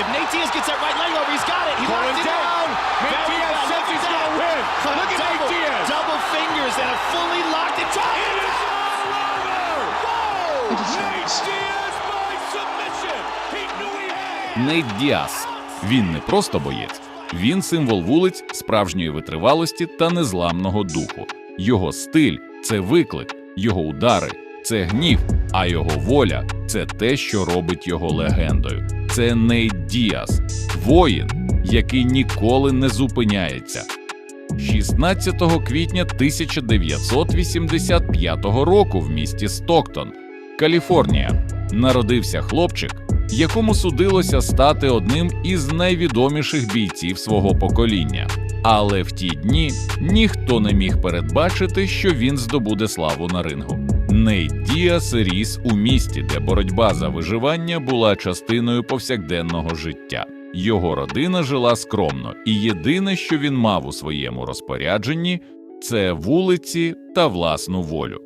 If Nate Diaz gets that right leg over, he's got it. He Going locked it down. Nate Diaz says he's gonna that. win. Look at Nate double, Diaz. Double fingers and a fully locked it. Drop It is all over! Whoa! Nate Diaz by submission! He knew he had it! Нейт Діас. Він не просто боєць, він символ вулиць, справжньої витривалості та незламного духу. Його стиль це виклик, його удари це гнів, а його воля це те, що робить його легендою. Це Нейт Діас, воїн, який ніколи не зупиняється. 16 квітня 1985 року в місті Стоктон, Каліфорнія, народився хлопчик, якому судилося стати одним із найвідоміших бійців свого покоління. Але в ті дні ніхто не міг передбачити, що він здобуде славу на рингу. Нейт Діас ріс у місті, де боротьба за виживання була частиною повсякденного життя. Його родина жила скромно, і єдине, що він мав у своєму розпорядженні, це вулиці та власну волю.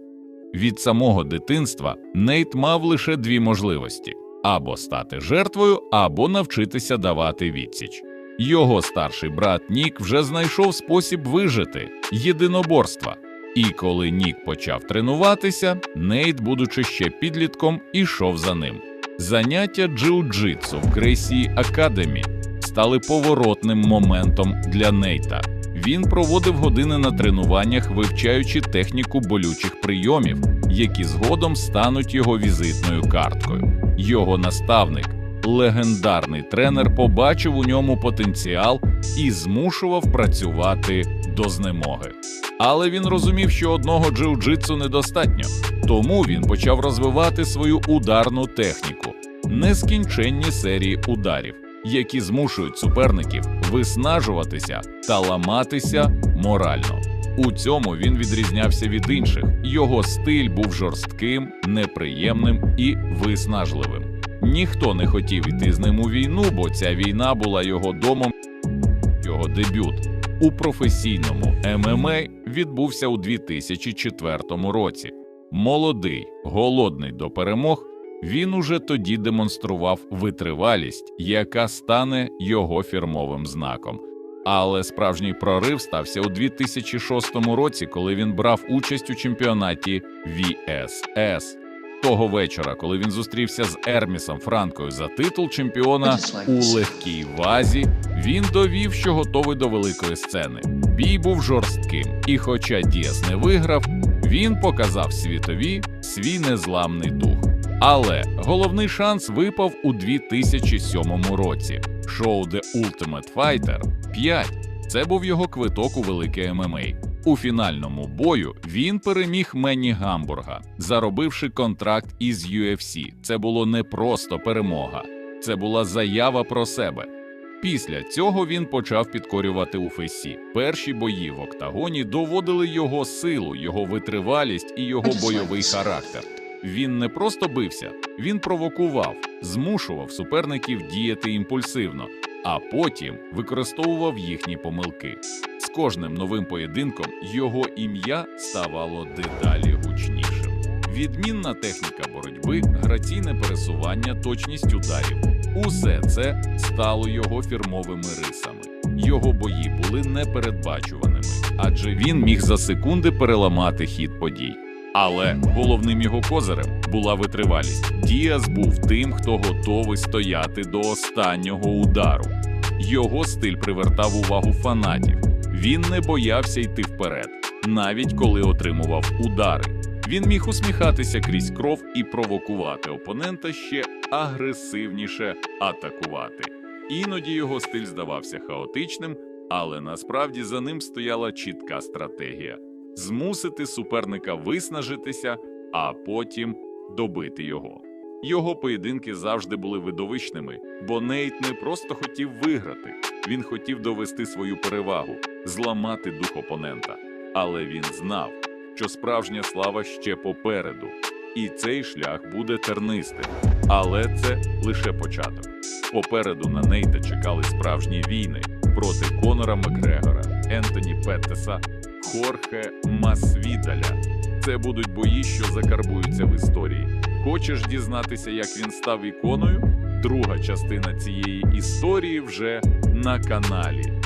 Від самого дитинства Нейт мав лише дві можливості: або стати жертвою, або навчитися давати відсіч. Його старший брат Нік вже знайшов спосіб вижити єдиноборства. І коли Нік почав тренуватися, Нейт, будучи ще підлітком, ішов за ним. Заняття джиу-джитсу в Грейсі Академі стали поворотним моментом для Нейта. Він проводив години на тренуваннях, вивчаючи техніку болючих прийомів, які згодом стануть його візитною карткою. Його наставник, легендарний тренер, побачив у ньому потенціал і змушував працювати до знемоги. Але він розумів, що одного джиу-джитсу недостатньо, тому він почав розвивати свою ударну техніку, нескінченні серії ударів, які змушують суперників виснажуватися та ламатися морально. У цьому він відрізнявся від інших. Його стиль був жорстким, неприємним і виснажливим. Ніхто не хотів іти з ним у війну, бо ця війна була його домом. Його дебют у професійному ММА відбувся у 2004 році. Молодий, голодний до перемог, він уже тоді демонстрував витривалість, яка стане його фірмовим знаком. Але справжній прорив стався у 2006 році, коли він брав участь у чемпіонаті VSS. Того вечора, коли він зустрівся з Ермісом Франкою за титул чемпіона у легкій вазі, він довів, що готовий до великої сцени. Бій був жорстким, і хоча Діас не виграв, він показав світові свій незламний дух. Але головний шанс випав у 2007 році. Шоу The Ultimate Fighter 5 – це був його квиток у велике ММА. У фінальному бою він переміг Менні Гамбурга, заробивши контракт із UFC. Це було не просто перемога, це була заява про себе. Після цього він почав підкорювати УФСі. Перші бої в октагоні доводили його силу, його витривалість і його бойовий характер. Він не просто бився, він провокував, змушував суперників діяти імпульсивно, а потім використовував їхні помилки. Кожним новим поєдинком його ім'я ставало дедалі гучнішим. Відмінна техніка боротьби, граційне пересування, точність ударів усе це стало його фірмовими рисами. Його бої були непередбачуваними, адже він міг за секунди переламати хід подій. Але головним його козирем була витривалість. Діас був тим, хто готовий стояти до останнього удару. Його стиль привертав увагу фанатів. Він не боявся йти вперед, навіть коли отримував удари. Він міг усміхатися крізь кров і провокувати опонента ще агресивніше атакувати. Іноді його стиль здавався хаотичним, але насправді за ним стояла чітка стратегія змусити суперника виснажитися, а потім добити його. Його поєдинки завжди були видовищними, бо Нейт не просто хотів виграти, він хотів довести свою перевагу, зламати дух опонента. Але він знав, що справжня слава ще попереду, і цей шлях буде тернистим. Але це лише початок. Попереду на Нейта чекали справжні війни проти Конора Макгрегора, Ентоні Петтеса, Хорхе Масвідаля. Це будуть бої, що закарбуються в історії. Хочеш дізнатися, як він став іконою? Друга частина цієї історії вже на каналі.